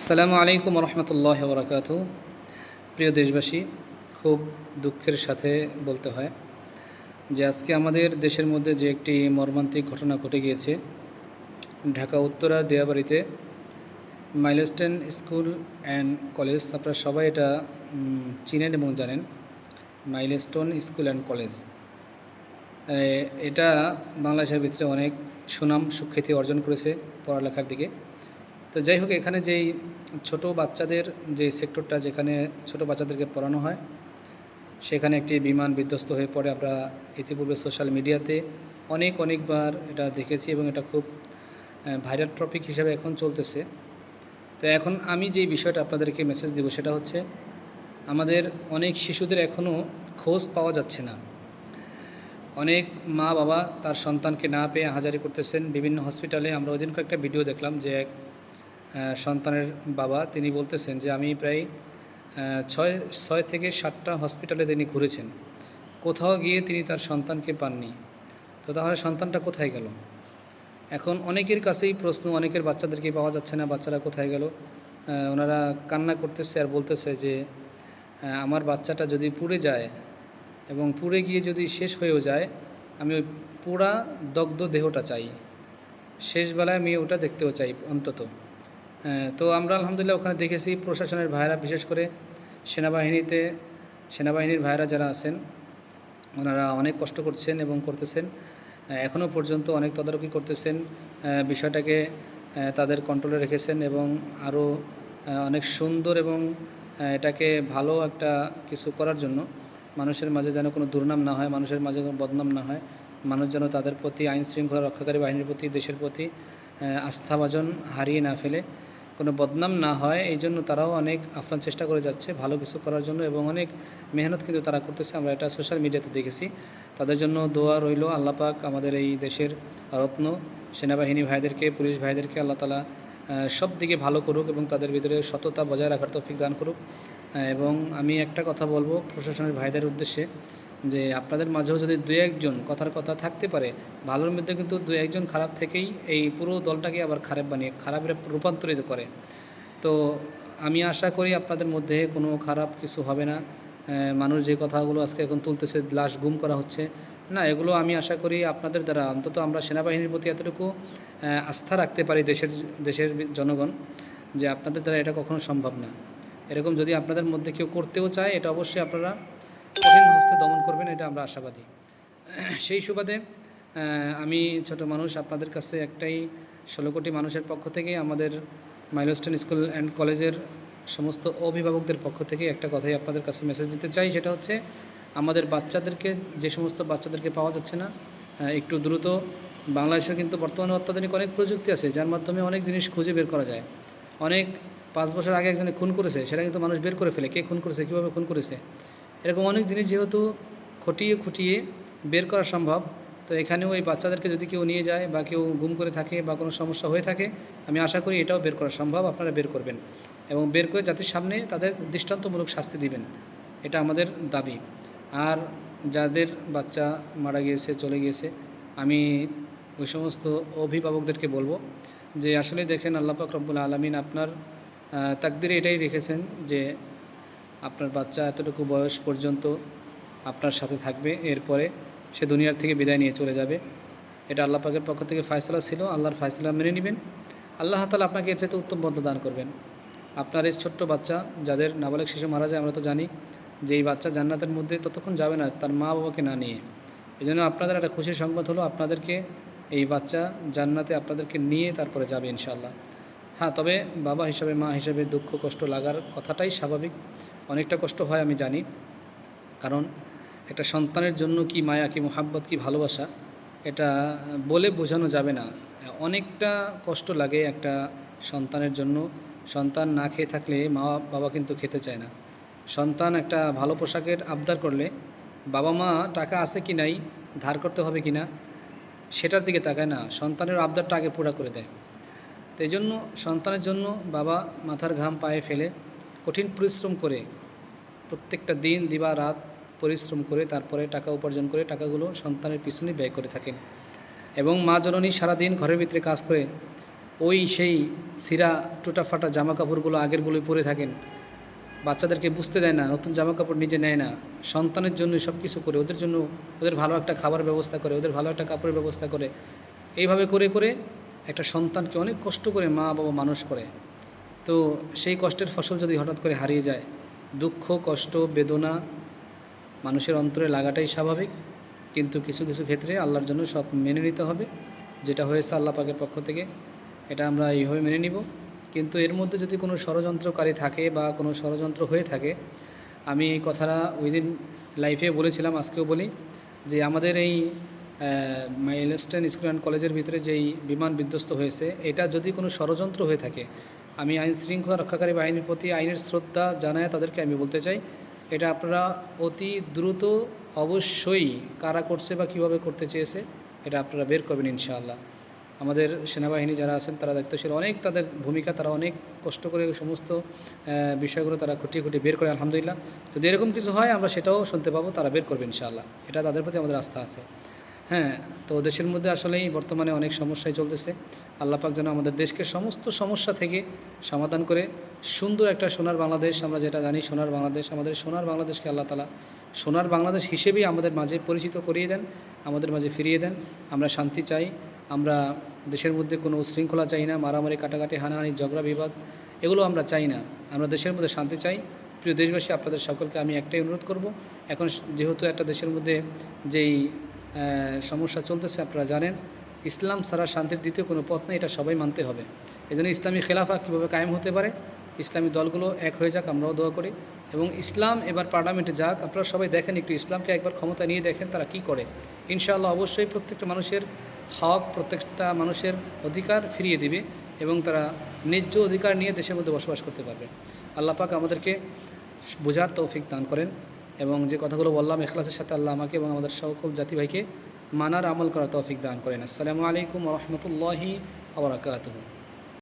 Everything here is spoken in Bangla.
আসসালামু আলাইকুম রহমতুল্লাহ বরকাত প্রিয় দেশবাসী, খুব দুঃখের সাথে বলতে হয় যে আজকে আমাদের দেশের মধ্যে যে একটি মর্মান্তিক ঘটনা ঘটে গিয়েছে, ঢাকা, উত্তরা দেয়াবাড়িতে মাইলস্টেন স্কুল অ্যান্ড কলেজ, আপনারা সবাই এটা চিনেন এবং জানেন, মাইলস্টোন স্কুল অ্যান্ড কলেজ। এটা বাংলাদেশের ভিতরে অনেক সুনাম সুখ্যাতি অর্জন করেছে পড়ালেখার দিকে। তো যাই হোক, এখানে যেই ছোট বাচ্চাদের যে সেক্টরটা যেখানে ছোট বাচ্চাদেরকে পড়ানো হয়, সেখানে একটি বিমান বিধ্বস্ত হয়ে পড়ে। আমরা ইতিপূর্বে সোশ্যাল মিডিয়াতে অনেক, অনেকবার এটা দেখেছি এবং এটা খুব ভাইরাল টপিক হিসাবে এখন চলতেছে। তো এখন আমি যে বিষয়টা আপনাদেরকে মেসেজ দেব সেটা হচ্ছে, আমাদের অনেক শিশুদের এখনও খোঁজ পাওয়া যাচ্ছে না। অনেক মা বাবা তার সন্তানকে না পেয়ে হাজারি করতেছেন। বিভিন্ন হসপিটালে আমরা ওই দিন একটা ভিডিও দেখলাম যে এক সন্তানের বাবা, তিনি বলতেছেন যে, আমি প্রায় ছয় ছয় থেকে সাতটা হসপিটালে তিনি ঘুরেছেন। কোথাও গিয়ে তিনি তার সন্তানকে পাননি। তো তাহলে সন্তানটা কোথায় গেল? এখন অনেকের কাছেই প্রশ্ন, অনেকের বাচ্চাদেরকে পাওয়া যাচ্ছে না, বাচ্চারা কোথায় গেল? ওনারা কান্না করতেছে আর বলতেছে যে আমার বাচ্চাটা যদি পুড়ে যায় এবং পুড়ে গিয়ে যদি শেষ হয়েও যায়, আমি ওই পুরা দগ্ধ দেহটা চাই। শেষবেলায় আমি ওটা দেখতেও চাই অন্তত। তো আমরা আলহামদুলিল্লাহ ওখানে দেখেছি প্রশাসনের ভাইরা বিশেষ করে সেনাবাহিনীতে, সেনাবাহিনীর ভাইরা যারা আছেন, ওনারা অনেক কষ্ট করছেন এবং করতেছেন। এখনও পর্যন্ত অনেক তদারকি করতেছেন। বিষয়টাকে তাদের কন্ট্রোলে রেখেছেন এবং আরও অনেক সুন্দর এবং এটাকে ভালো একটা কিছু করার জন্য মানুষের মাঝে যেন কোনো দুর্নাম না হয়, মানুষের মাঝে কোনো বদনাম না হয়, মানুষ যেন তাদের প্রতি আইন শৃঙ্খলা রক্ষাকারী বাহিনীর প্রতি, দেশের প্রতি আস্থাভাজন হারিয়ে না ফেলে। কোনো বদনাম না হয়, এই জন্য তারাও অনেক আফরান চেষ্টা করে যাচ্ছে, ভালো কিছু করার জন্য এবং অনেক মেহনত কিন্তু তারা করতেছে। আমরা এটা সোশ্যাল মিডিয়াতে দেখেছি। তাদের জন্য দোয়া রইল। আল্লাপাক আমাদের এই দেশের রত্ন, সেনাবাহিনী ভাইদেরকে, পুলিশ ভাইদেরকে আল্লাহ তালা সব দিকে ভালো করুক এবং তাদের ভিতরে সততা বজায় রাখার তৌফিক দান করুক। এবং আমি একটা কথা বলব প্রশাসনের ভাইদের উদ্দেশ্যে। যে আপনাদের মাঝেও যদি দু একজন কথার কথা থাকতে পারে, ভালোর মধ্যে কিন্তু দু একজন খারাপ থেকেই এই পুরো দলটাকে আবার খারাপ বানিয়ে, খারাপের রূপান্তরিত করে। তো আমি আশা করি আপনাদের মধ্যে কোনো খারাপ কিছু হবে না। মানুষ যে কথাগুলো আজকে এখন তুলতেছে, লাশ গুম করা হচ্ছে, না, এগুলো আমি আশা করি আপনাদের দ্বারা অন্তত আমরা সেনাবাহিনীর প্রতি এতটুকু আস্থা রাখতে পারি দেশের দেশের জনগণ, যে আপনাদের দ্বারা এটা কখনো সম্ভব না। এরকম যদি আপনাদের মধ্যে কেউ করতেও চায়, এটা অবশ্যই আপনারা কঠিন হস্তে দমন করবেন, এটা আমরা আশাবাদী। সেই সুবাদে আমি ছোট মানুষ, আপনাদের কাছে একটাই ষোলো কোটি মানুষের পক্ষ থেকে, আমাদের মাইলস্টোন স্কুল অ্যান্ড কলেজের সমস্ত অভিভাবকদের পক্ষ থেকে একটা কথাই আপনাদের কাছে মেসেজ দিতে চাই, সেটা হচ্ছে, আমাদের বাচ্চাদেরকে, যে সমস্ত বাচ্চাদেরকে পাওয়া যাচ্ছে না একটু দ্রুত বাংলাদেশের কিন্তু বর্তমানে অত্যাধুনিক অনেক প্রযুক্তি আছে, যার মাধ্যমে অনেক জিনিস খুঁজে বের করা যায়। অনেক পাঁচ বছর আগে একজনে খুন করেছে, সেটা কিন্তু মানুষ বের করে ফেলে, কে খুন করেছে, কীভাবে খুন করেছে? এরকম অনেক জিনিস যেহেতু খটিয়ে খুঁটিয়ে বের করা সম্ভব, তো এখানেও এই বাচ্চাদেরকে যদি কেউ নিয়ে যায় বা কেউ গুম করে থাকে বা কোনো সমস্যা হয়ে থাকে, আমি আশা করি এটাও বের করা সম্ভব, আপনারা বের করবেন। এবং বের করে জাতির সামনে তাদের দৃষ্টান্তমূলক শাস্তি দিবেন, এটা আমাদের দাবি। আর যাদের বাচ্চা মারা গিয়েছে, চলে গিয়েছে, আমি ওই সমস্ত অভিভাবকদেরকে বলব যে আসলে দেখেন আল্লাপাক রব্বুল আলমিন আপনার তাকদিরে এটাই রেখেছেন যে আপনার বাচ্চা এতটুকু বয়স পর্যন্ত আপনার সাথে থাকবে, এরপরে সে দুনিয়ার থেকে বিদায় নিয়ে চলে যাবে। এটা আল্লাহ পাকের পক্ষ থেকে ফয়সলা ছিল, আল্লাহর ফয়সলা মেনে নেবেন। আল্লাহ তালা আপনাকে এর চাইতে উত্তম বদলা দান করবেন। আপনার এই ছোট্ট বাচ্চা, যাদের নাবালক শিশু মারা যায়, আমরা তো জানি যে এই বাচ্চা জান্নাতের মধ্যে ততক্ষণ যাবে না তার মা বাবাকে না নিয়ে। এই জন্য আপনাদের একটা খুশির সংবাদ হলো, আপনাদেরকে এই বাচ্চা জান্নাতে আপনাদেরকে নিয়ে তারপরে যাবে ইনশাল্লাহ হ্যাঁ তবে বাবা হিসাবে, মা হিসাবে দুঃখ, কষ্ট লাগার কথাটাই স্বাভাবিক। অনেকটা কষ্ট হয়, আমি জানি। কারণ একটা সন্তানের জন্য কি মায়া, কি মোহাব্বত, কি ভালোবাসা, এটা বলে বোঝানো যাবে না। অনেকটা কষ্ট লাগে একটা সন্তানের জন্য। সন্তান না খেয়ে থাকলে মা বাবা কিন্তু খেতে চায় না। সন্তান একটা ভালো পোশাকের আবদার করলে বাবা মা টাকা আছে কি নাই, ধার করতে হবে কি না, সেটার দিকে তাকায় না। সন্তানের আবদারটা আগে পুরা করে দেয়। তো এই জন্য সন্তানের জন্য বাবা মাথার ঘাম পায়ে ফেলে কঠিন পরিশ্রম করে প্রত্যেকটা দিন, দিবা, রাত পরিশ্রম করে তারপরে টাকা উপার্জন করে টাকাগুলো সন্তানের পিছনে ব্যয় করে থাকেন এবং মা জননী সারাদিন ঘরের ভিতরে কাজ করে, ওই সেই সিরা টুটা ফাটা জামা কাপড়গুলো আগেরগুলোই পরে থাকেন। বাচ্চাদেরকে বুঝতে দেয় না, নতুন জামা কাপড় নিজে নেয় না। সন্তানের জন্য সব কিছু করে, ওদের জন্য ওদের ভালো একটা খাবার ব্যবস্থা করে, ওদের ভালো একটা কাপড়ের ব্যবস্থা করে। এইভাবে করে করে একটা সন্তানকে অনেক কষ্ট করে মা বাবা মানুষ করে। তো সেই কষ্টের ফসল যদি হঠাৎ করে হারিয়ে যায়, দুঃখ, কষ্ট, বেদনা মানুষের অন্তরে লাগাটাই স্বাভাবিক। কিন্তু কিছু কিছু ক্ষেত্রে আল্লাহর জন্য সব মেনে নিতে হবে। যেটা হয়েছে আল্লাহ পাকের পক্ষ থেকে, এটা আমরা এইভাবে মেনে নিব। কিন্তু এর মধ্যে যদি কোনো ষড়যন্ত্রকারী থাকে বা কোনো ষড়যন্ত্র হয়ে থাকে, আমি এই কথাটা ওই দিন লাইফে বলেছিলাম, আজকেও বলি যে আমাদের এই মাইলস্টেন স্কুল অ্যান্ড কলেজের ভিতরে যেই বিমান বিধ্বস্ত হয়েছে, এটা যদি কোনো ষড়যন্ত্র হয়ে থাকে আমি আইন শৃঙ্খলা রক্ষাকারী বাহিনীর প্রতি আইনের শ্রদ্ধা জানায় তাদেরকে আমি বলতে চাই, এটা আপনারা অতি দ্রুত অবশ্যই কারা করছে বা কীভাবে করতে চেয়েছে, এটা আপনারা বের করবেন ইনশাআল্লাহ। আমাদের সেনাবাহিনী যারা আছেন, তারা দায়িত্বশীল। অনেক তাদের ভূমিকা, তারা অনেক কষ্ট করে সমস্ত বিষয়গুলো তারা খুঁটিয়ে খুঁটিয়ে বের করে, আলহামদুলিল্লাহ। যদি এরকম কিছু হয়, আমরা সেটাও শুনতে পাবো, তারা বের করবে ইনশাআল্লাহ। এটা তাদের প্রতি আমাদের আস্থা আছে। হ্যাঁ তো দেশের মধ্যে আসলেই বর্তমানে অনেক সমস্যাই চলতেছে। আল্লাহ পাক যেন আমাদের দেশকে সমস্ত সমস্যা থেকে সমাধান করে সুন্দর একটা সোনার বাংলাদেশ, আমরা যেটা জানি সোনার বাংলাদেশ, আমাদের সোনার বাংলাদেশকে আল্লাহ তালা সোনার বাংলাদেশ হিসেবেই আমাদের মাঝে পরিচিত করিয়ে দেন, আমাদের মাঝে ফিরিয়ে দেন। আমরা শান্তি চাই, আমরা দেশের মধ্যে কোনো উশৃঙ্খলা চাই না, মারামারি, কাটাকাটি, হানাহানি, ঝগড়া, বিবাদ, এগুলো আমরা চাই না। আমরা দেশের মধ্যে শান্তি চাই। প্রিয় দেশবাসী, আপনাদের সকলকে আমি একটাই অনুরোধ করব। এখন যেহেতু একটা দেশের মধ্যে যেই সমস্যা চলতেছে, আপনারা জানেন। ইসলাম ছাড়া শান্তির দ্বিতীয় কোনো পথ নেই, এটা সবাই মানতে হবে। এই জন্য ইসলামী খেলাফা কীভাবে কায়েম হতে পারে? ইসলামী দলগুলো এক হয়ে যাক, আমরাও দোয়া করি। এবং ইসলাম এবার পার্লামেন্টে যাক, আপনারা সবাই দেখেন, একটু ইসলামকে একবার ক্ষমতা নিয়ে দেখেন, তারা কি করে। ইনশাআল্লাহ অবশ্যই প্রত্যেকটা মানুষের হক, প্রত্যেকটা মানুষের অধিকার ফিরিয়ে দিবে এবং তারা ন্যায্য অধিকার নিয়ে দেশের মধ্যে বসবাস করতে পারবে। আল্লাহ পাক আমাদেরকে বোঝার তৌফিক দান করেন। এবং যে কথাগুলো বললাম এখলাসের সাথে আল্লাহ আমাকে এবং আমাদের সকল জাতি ভাইকে মানার আমল করার তৌফিক দান করেন। আসসালামু আলাইকুম রহমতুল্লাহি আবরাকাতহ